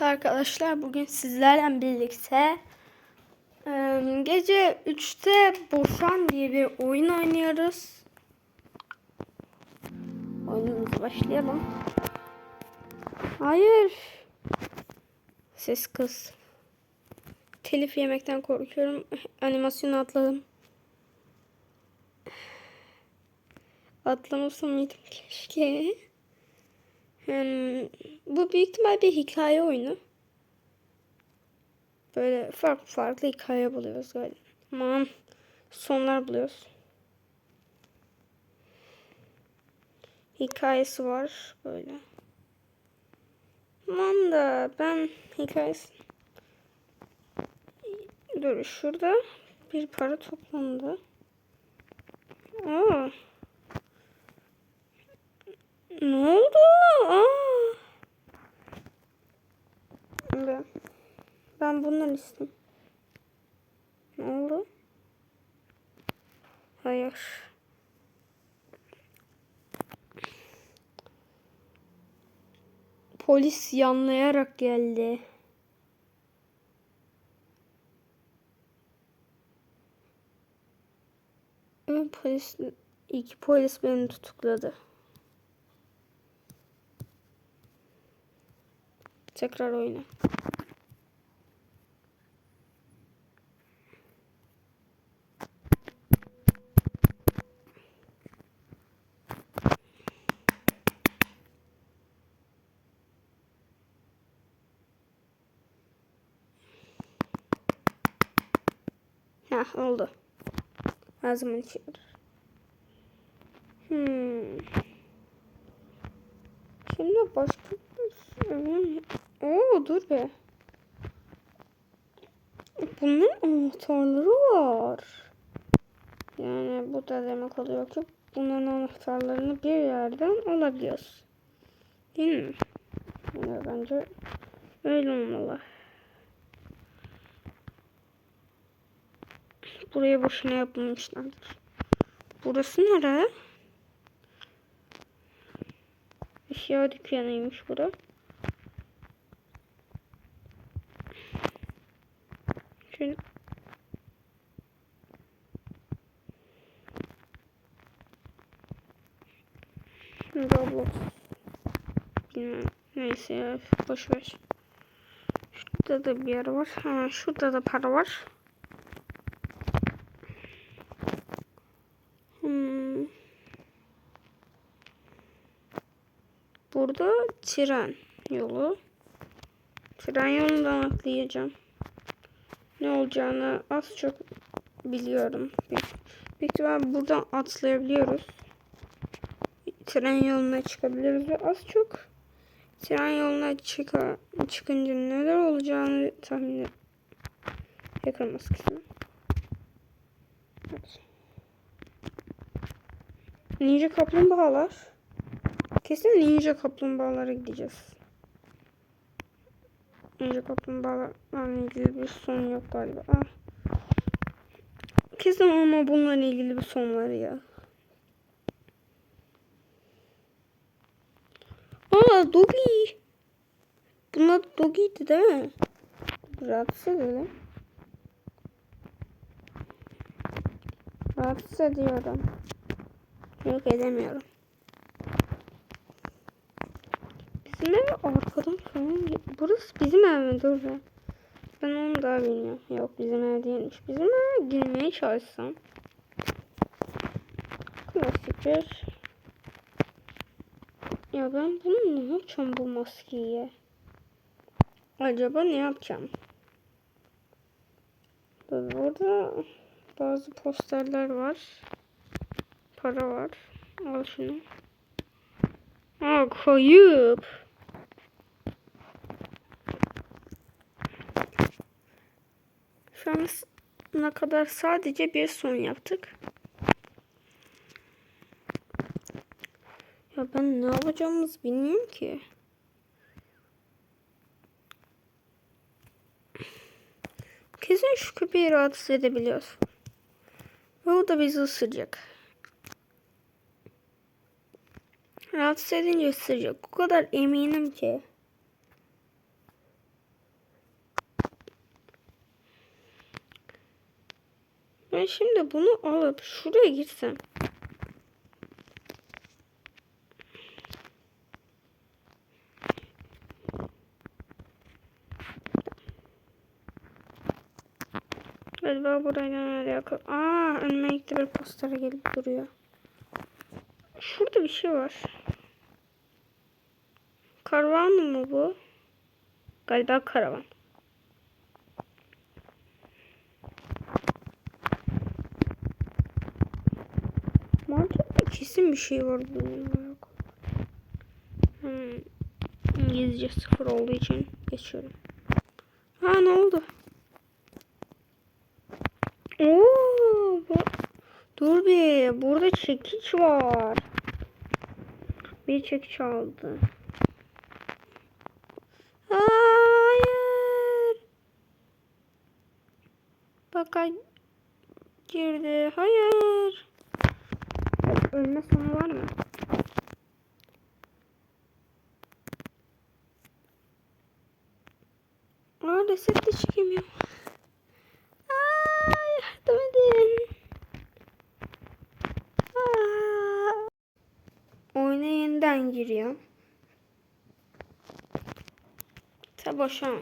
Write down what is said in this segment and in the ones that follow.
Arkadaşlar bugün sizlerle birlikte gece 3'te Boşan diye bir oyun oynuyoruz. Oyunumuza başlayalım. Hayır. Ses kız. Telif yemekten korkuyorum. Animasyonu atladım. Atlamasam mıydım keşke. Hmm, bu büyük ihtimal bir hikaye oyunu. Böyle farklı farklı hikaye buluyoruz galiba. Aman sonlar buluyoruz. Hikayesi var böyle. Aman da ben hikayesi... Dur şurada bir para toplandı. Aa. Ne oldu? Aa. Ben, ben bundan. Ne oldu? Hayır. Polis yanlayarak geldi. Polis, iki polis beni tutukladı. Tekrar oyna. Heh oldu. İşe yarar. Hmm. Şimdi başka bir Oo dur be. Bunların anahtarları var. Yani bu da demek oluyor ki bunların anahtarlarını bir yerden alabiliyoruz. Değil mi? Yani bence öyle olmalı. Buraya boşuna yapmamışlardır. Burası nere? Eşya dükkanıymış burası. Şöyle. Roblox. Bilmem. Neyse ya. Boş ver. Şurada da bir yer var. Ha, şurada da para var. Hmm. Burada tren yolu. Tren yolundan atlayacağım ne olacağını az çok biliyorum. Büyük, ihtimal buradan atlayabiliyoruz. Tren yoluna çıkabiliriz ve az çok tren yoluna çıka, çıkınca neler olacağını tahmin ediyorum. Yakın maskesi. Evet. Ninja kaplumbağalar. Kesin ninja kaplumbağalara gideceğiz. Ninja kaplumbağalarla ilgili bir son yok galiba. Ah. Kesin ama bununla ilgili bir son var ya. Aa Dogi. Bunlar Dogi'ydi değil mi? Rahatsız edelim. Rahatsız ediyorum. Yok edemiyorum. Ev arkadan falan Burası bizim ev mi? Dur be. Ben onu daha bilmiyorum. Yok bizim ev değilmiş. Bizim eve girmeye çalışsam. Klasik bir. Ya ben bunu ne yapacağım bu maskeyi? Acaba ne yapacağım? Burada bazı posterler var. Para var. Al şunu. Aa kayıp. Şu kadar sadece bir son yaptık. Ya ben ne yapacağımız bilmiyorum ki. Kesin şu köpeği rahatsız edebiliyoruz. Ve o da bizi ısıracak. Rahatsız edince ısıracak. O kadar eminim ki. Ben şimdi bunu alıp şuraya girsem. Galiba burayla alakalı. Aa önüme gitti bir poster gelip duruyor. Şurada bir şey var. Karavan mı bu? Galiba karavan. Markette kesin bir şey var bunun alakalı. Hmm. İngilizce sıfır olduğu için geçiyorum. Ha ne oldu? Oo, bu... Dur bir. Burada çekiç var. Bir çekiç aldı. Hayır. Baka girdi. Hayır. Ölme sonu var mı? Aa reset de çekemiyor. Aa, yardım edin. Aa. Oyuna yeniden giriyor. Ta boşa.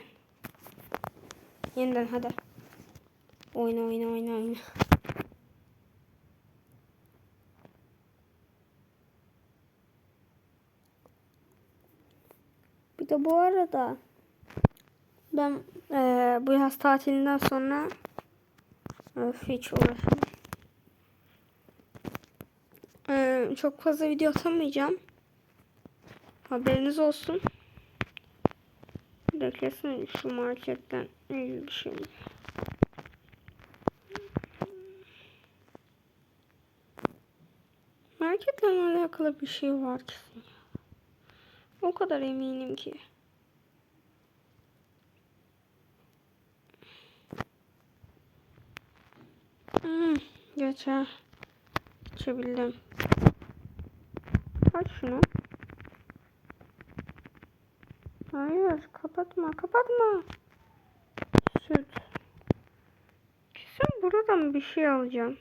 Yeniden hadi. Oyna oyna oyna oyna. Bu arada ben eee, bu yaz tatilinden sonra öf, hiç uğraşamam. Eee, çok fazla video atamayacağım. Haberiniz olsun. Beklesin şu marketten iyi bir şey. Marketle alakalı bir şey var kesin. O kadar eminim ki. Geçer. Geçebildim. Aç şunu. Hayır, kapatma, kapatma. Süt. Kesin buradan bir şey alacağım.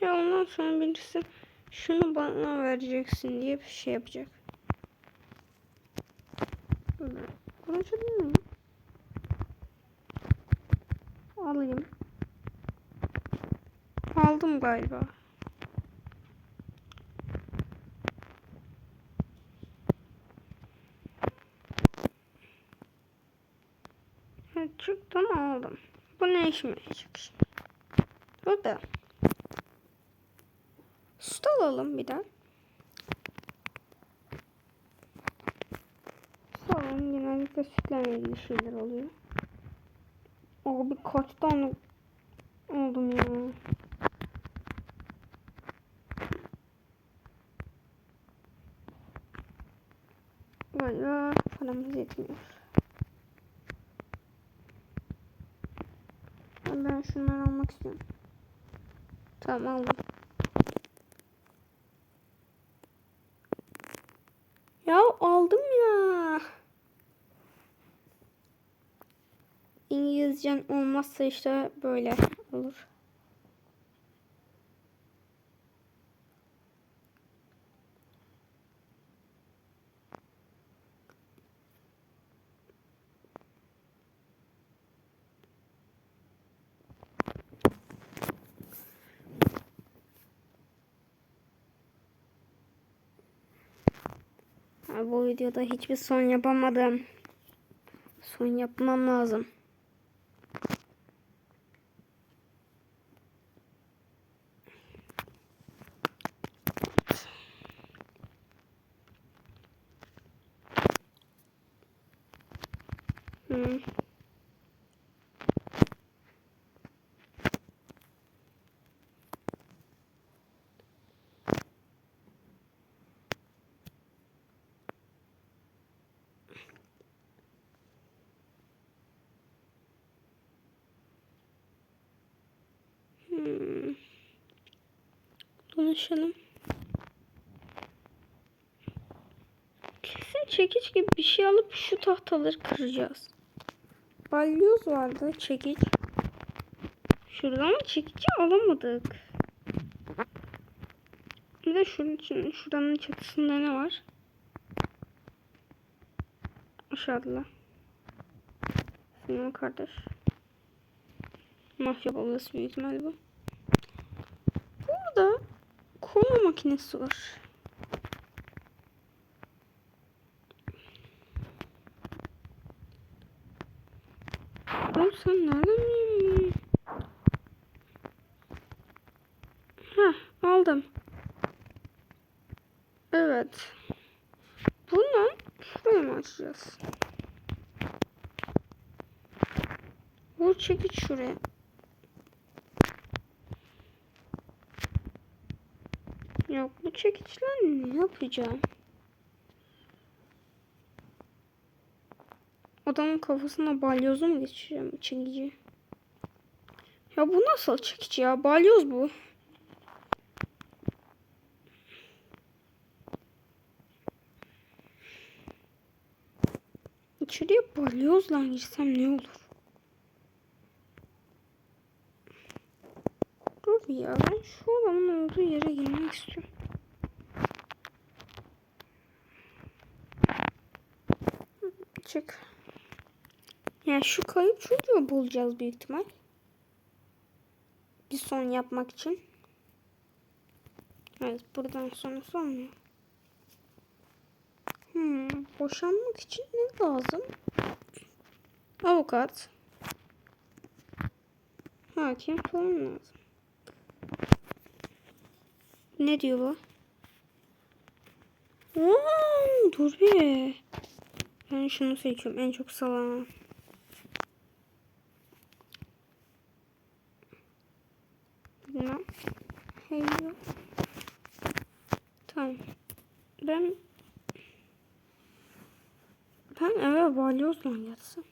Ya ondan sonra birisi şunu bana vereceksin diye bir şey yapacak. Konuşabilir miyim? Alayım. Aldım galiba. Çıktım aldım. Bu ne işime yarayacak? Burada. Süt alalım bir daha. Salon genellikle sütle ilgili şeyler oluyor. Abi kaç tane oldum ya. Galiba paramız yetmiyor. Ben şunları almak istiyorum. Tamam aldım. Ya aldım ya. İngilizcen olmazsa işte böyle olur. Bu videoda hiçbir son yapamadım. Son yapmam lazım. Hmm. Hmm. Konuşalım. Kesin çekiç gibi bir şey alıp şu tahtaları kıracağız. balyoz vardı. Çekiç. Şuradan mı çekici alamadık. Bir de şunun için, şuranın çatısında ne var? Aşağıda. Senin kardeş. Mafya babası büyük ihtimal bu. Burada koma makinesi var. Oğlum sen nereden biliyorsun? Heh aldım. Evet. Bunu şuraya mı açacağız? Bu çekiç şuraya. Çekiçler ne yapacağım? Adamın kafasına balyozu mu geçireceğim çekici? Ya bu nasıl çekici ya? Balyoz bu. İçeriye balyozla girsem ne olur? Dur ya ben şu adamın olduğu yere girmek istiyorum. Çık. Yani şu kayıp çocuğu bulacağız büyük ihtimal. Bir son yapmak için. Evet buradan sonrası olmuyor. Hmm, boşanmak için ne lazım? Avukat. Hakim falan lazım. Ne diyor bu? Oo, dur bir. Ben şunu seçiyorum. En çok salan. Bilmem. Hey. Tamam. Ben ben eve balyozla yatsam.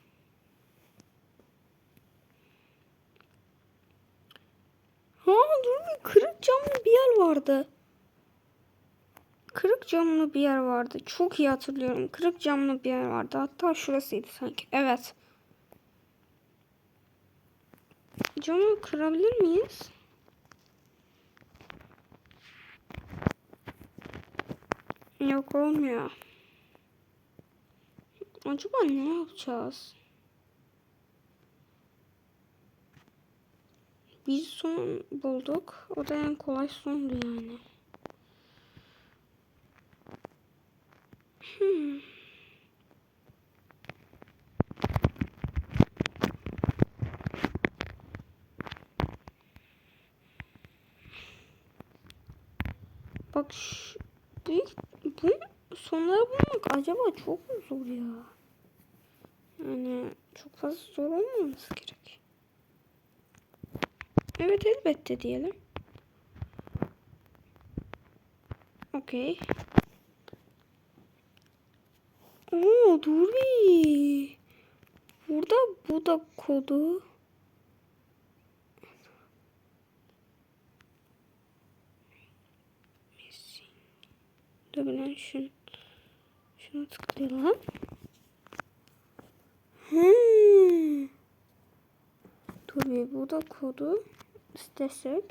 Ha dur bir kırık camlı bir yer vardı. Kırık camlı bir yer vardı. Çok iyi hatırlıyorum. Kırık camlı bir yer vardı. Hatta şurasıydı sanki. Evet. Camı kırabilir miyiz? Yok olmuyor. Acaba ne yapacağız? Bir son bulduk. O da en kolay sondu yani. Hmm. Bak şu, büyük, bu sonları bulmak acaba çok mu zor ya? Yani çok fazla zor olmaması gerek. Evet elbette diyelim. Okey. Oo dur bir. Burada bu da kodu. Dur ben şunu, şunu tıklayalım. Hmm. Dur bir bu da kodu istesek.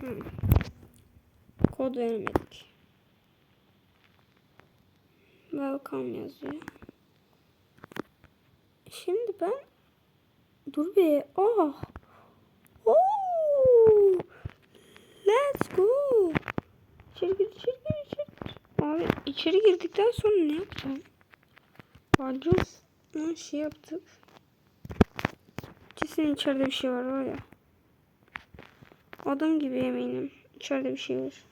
Hmm. Kod vermedik. Welcome yazıyor. Şimdi ben dur bir oh oh let's go içeri gir içeri gir içeri gir. Abi içeri girdikten sonra ne yapacağım? Balyoz şey yaptık. Kesin içeride bir şey var var ya. Adam gibi eminim. İçeride bir şey var.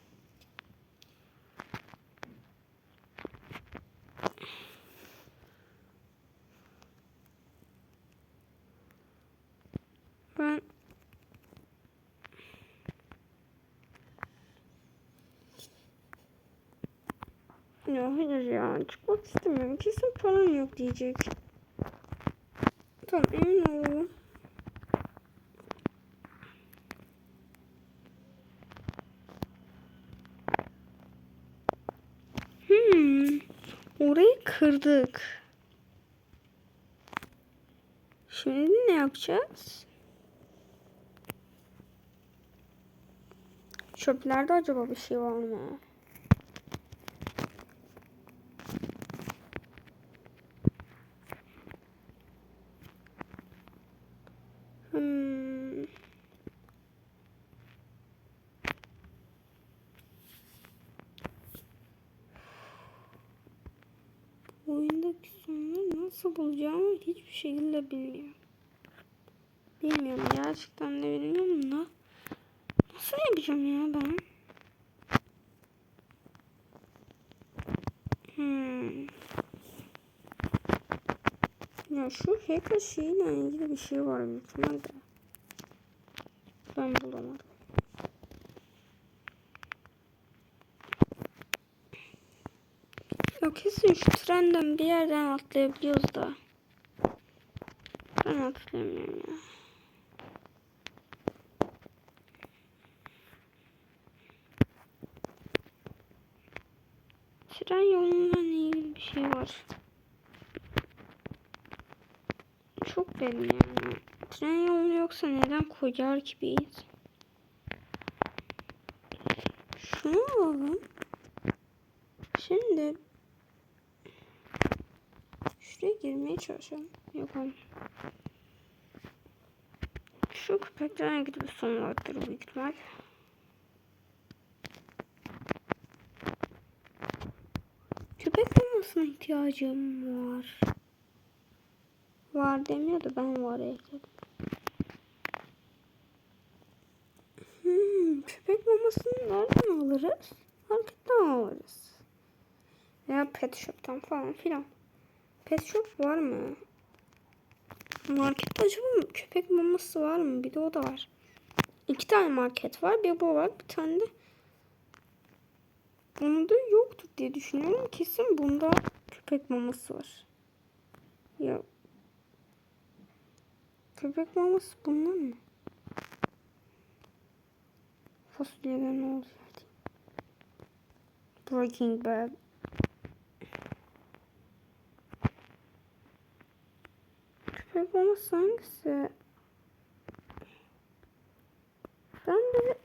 Ben Ya hayır çıkmak istemiyorum. Kesin param yok diyecek. Tamam emin olalım. orayı kırdık. Şimdi ne yapacağız? Çöplerde acaba bir şey var mı? Hmm. Oyundaki sonunu nasıl bulacağımı hiçbir şekilde bilmiyorum. Bilmiyorum gerçekten de bilmiyorum da. Nasıl yapacağım ya ben? Hmm. Ya şu hacker şeyle ilgili bir şey var büyük ihtimalle. Ben bulamadım. Ya kesin şu trenden bir yerden atlayabiliyoruz da. Ben atlayamıyorum ya. Tren yolundan ilgili bir şey var. Çok belli yani. Tren yolu yoksa neden koyar ki bir insan? Şunu alalım. Şimdi şuraya girmeye çalışalım. Yapalım. Şu köpeklerine gidip son vardır büyük ihtimal. Köpek mamasına ihtiyacım var. Var demiyordu ben var ekledim. Hmm, köpek mamasını nereden alırız? Marketten alırız. Veya pet shop'tan falan filan. Pet shop var mı? Markette acaba köpek maması var mı? Bir de o da var. İki tane market var. Bir bu var. Bir tane de bunda yoktur diye düşünüyorum. Kesin bunda köpek maması var. Ya köpek maması bundan mı? Fasulyeden ne oluyor? Breaking Bad. Maması hangisi? Ben de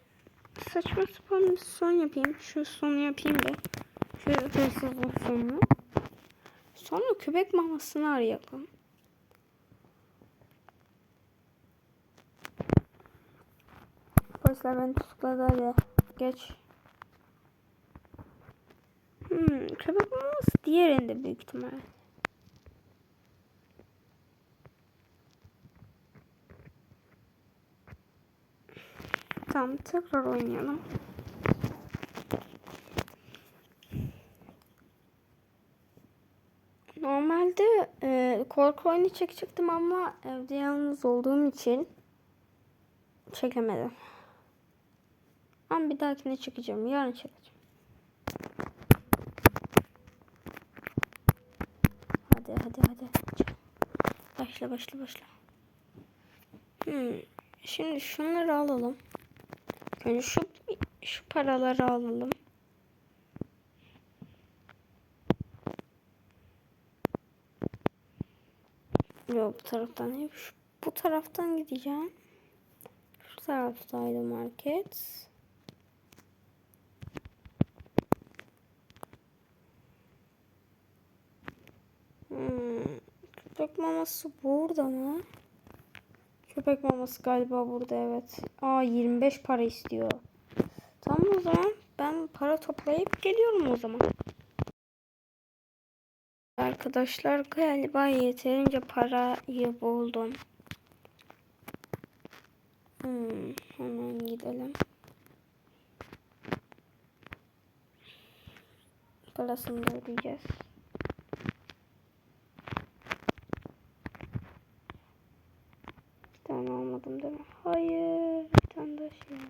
saçma sapan bir son yapayım. Şu sonu yapayım da. Şu hırsızlık sonunu. Sonra köpek mamasını arayalım. Polisler beni tutukladı hadi. Geç. Hmm, köpek maması diğerinde büyük ihtimal. Tamam tekrar oynayalım. Normalde e, korku oyunu çekecektim ama evde yalnız olduğum için çekemedim. Ama bir dahakine çekeceğim. Yarın çekeceğim. Hadi hadi hadi. Başla başla başla. Hmm. Şimdi şunları alalım. Yani şu şu paraları alalım. Yok bu taraftan değil. Şu, bu taraftan gideceğim. Şu taraftaydı market. Hmm. Köpek maması burada mı? Köpek maması galiba burada evet. Aa 25 para istiyor. Tamam o zaman ben para toplayıp geliyorum o zaman. Arkadaşlar galiba yeterince parayı buldum. Hmm, hemen gidelim. Parasını da ödeyeceğiz. Bir almadım değil? Hayır. Bir tane daha şey aldım.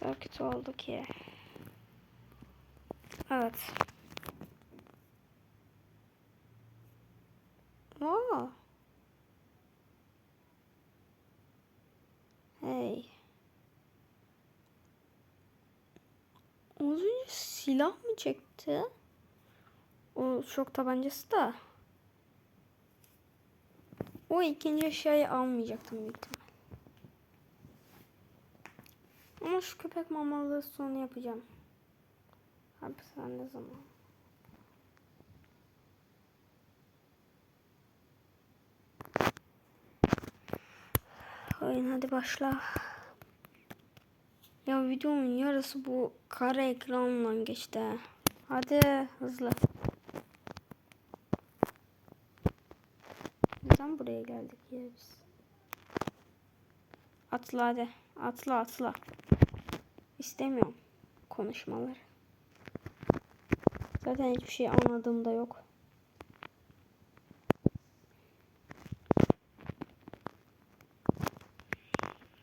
kadar kötü oldu ki. Evet. Aa. Hey. Az önce silah mı çekti? O şok tabancası da. O ikinci eşyayı almayacaktım büyük. Ama şu köpek mamalı sonu yapacağım. Hapishane zaman. Oyun hadi başla. Ya videonun yarısı bu kare ekranla geçti. ha. Hadi hızlı. Buraya geldik ya biz? Atla hadi. Atla atla. İstemiyorum konuşmaları. Zaten hiçbir şey anladığım da yok.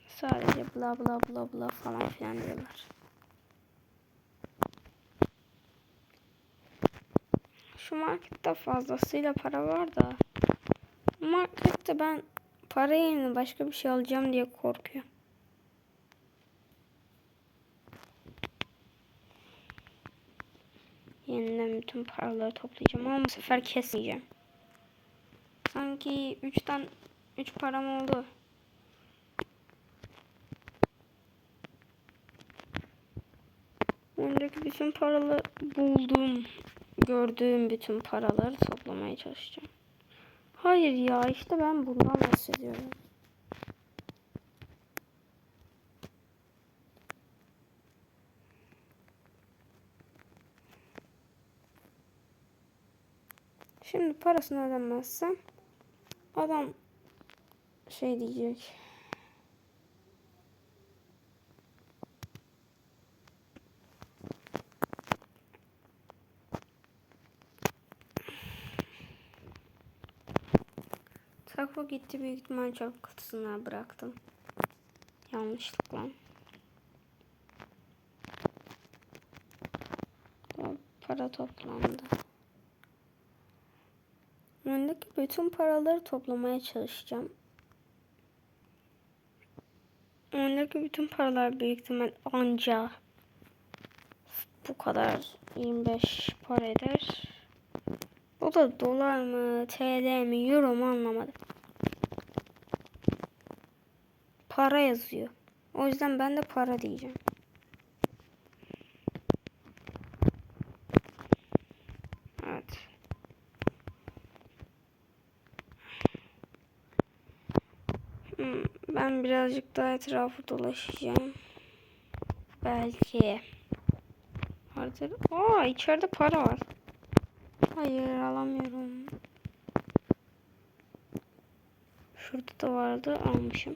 Sadece bla bla bla bla falan filan diyorlar. Şu markette fazlasıyla para var da. Bu markette ben para yerine başka bir şey alacağım diye korkuyorum. Yeniden bütün paraları toplayacağım ama bu sefer kesmeyeceğim. Sanki 3'ten 3 param oldu. Öndeki bütün paraları buldum. Gördüğüm bütün paraları toplamaya çalışacağım. Hayır ya işte ben bundan bahsediyorum. Şimdi parasını ödemezsem adam şey diyecek. Taco gitti büyük ihtimal çöp kutusuna bıraktım. Yanlışlıkla. Para toplandı. Öndeki bütün paraları toplamaya çalışacağım. Öndeki bütün paralar büyük ihtimal anca bu kadar 25 para eder. O da dolar mı, TL mi, euro mu anlamadım. Para yazıyor. O yüzden ben de para diyeceğim. Evet. Hmm, Ben birazcık daha etrafı dolaşacağım. Belki. Vardır. Aa içeride para var. Hayır alamıyorum. Şurada da vardı almışım.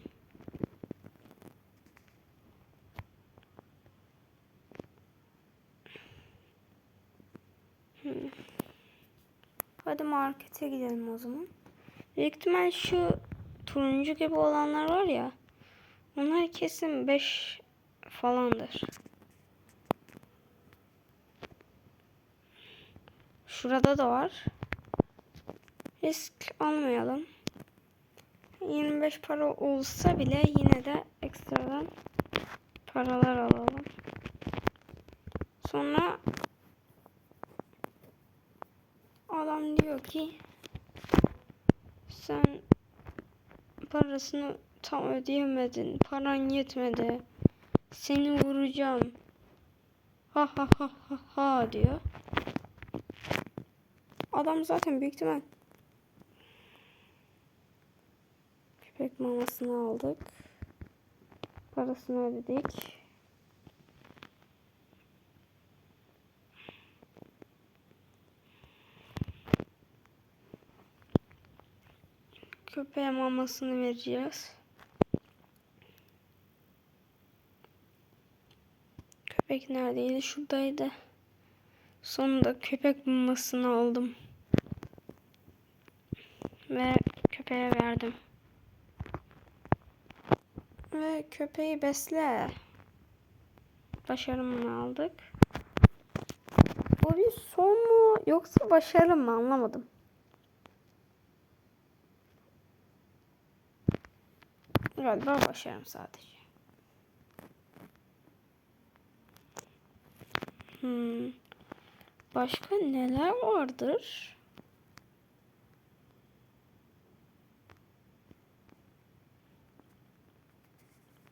Markete gidelim o zaman. Büyük ihtimal şu turuncu gibi olanlar var ya. Onlar kesin 5 falandır. Şurada da var. Risk almayalım. 25 para olsa bile yine de ekstradan paralar alalım. Sonra adam diyor ki sen parasını tam ödeyemedin. Paran yetmedi. Seni vuracağım. Ha ha ha ha ha diyor. Adam zaten büyük ihtimal köpek mamasını aldık. Parasını ödedik. Köpeğe mamasını vereceğiz. Köpek neredeydi? Şuradaydı. Sonunda köpek mamasını aldım. Ve köpeğe verdim. Ve köpeği besle. Başarımını aldık. Bu bir son mu yoksa başarı mı anlamadım. Galiba başarım sadece. Hmm. Başka neler vardır?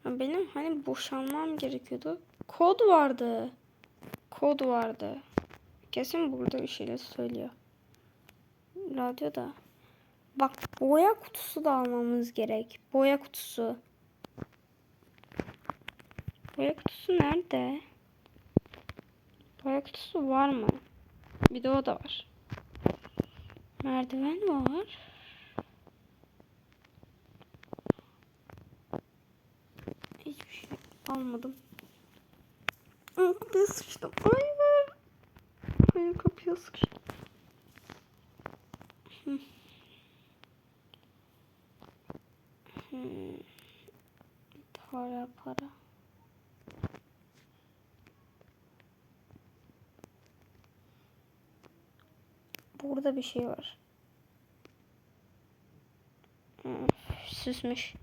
Benim hani boşanmam gerekiyordu. Kod vardı. Kod vardı. Kesin burada bir şeyler söylüyor. Radyoda. Bak boya kutusu da almamız gerek. Boya kutusu. Boya kutusu nerede? Boya kutusu var mı? Bir de o da var. Merdiven var. Hiçbir şey almadım. Aa, kapıya sıçtım. Hayır. Hayır kapıya sıçtım. Hmm. Para para. Burada bir şey var. Hmm, Süsmüş.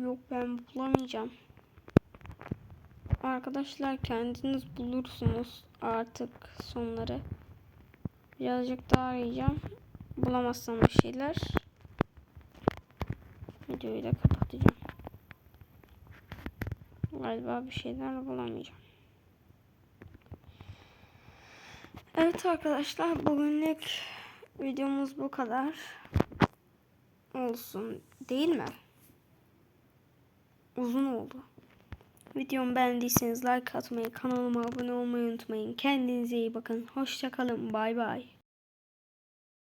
Yok ben bulamayacağım. Arkadaşlar kendiniz bulursunuz artık sonları. Birazcık daha arayacağım. Bulamazsam bir şeyler. Videoyu da kapatacağım. Galiba bir şeyler bulamayacağım. Evet arkadaşlar bugünlük videomuz bu kadar. Olsun değil mi? Uzun oldu. Videomu beğendiyseniz like atmayı, kanalıma abone olmayı unutmayın. Kendinize iyi bakın. Hoşçakalın. Bay bay.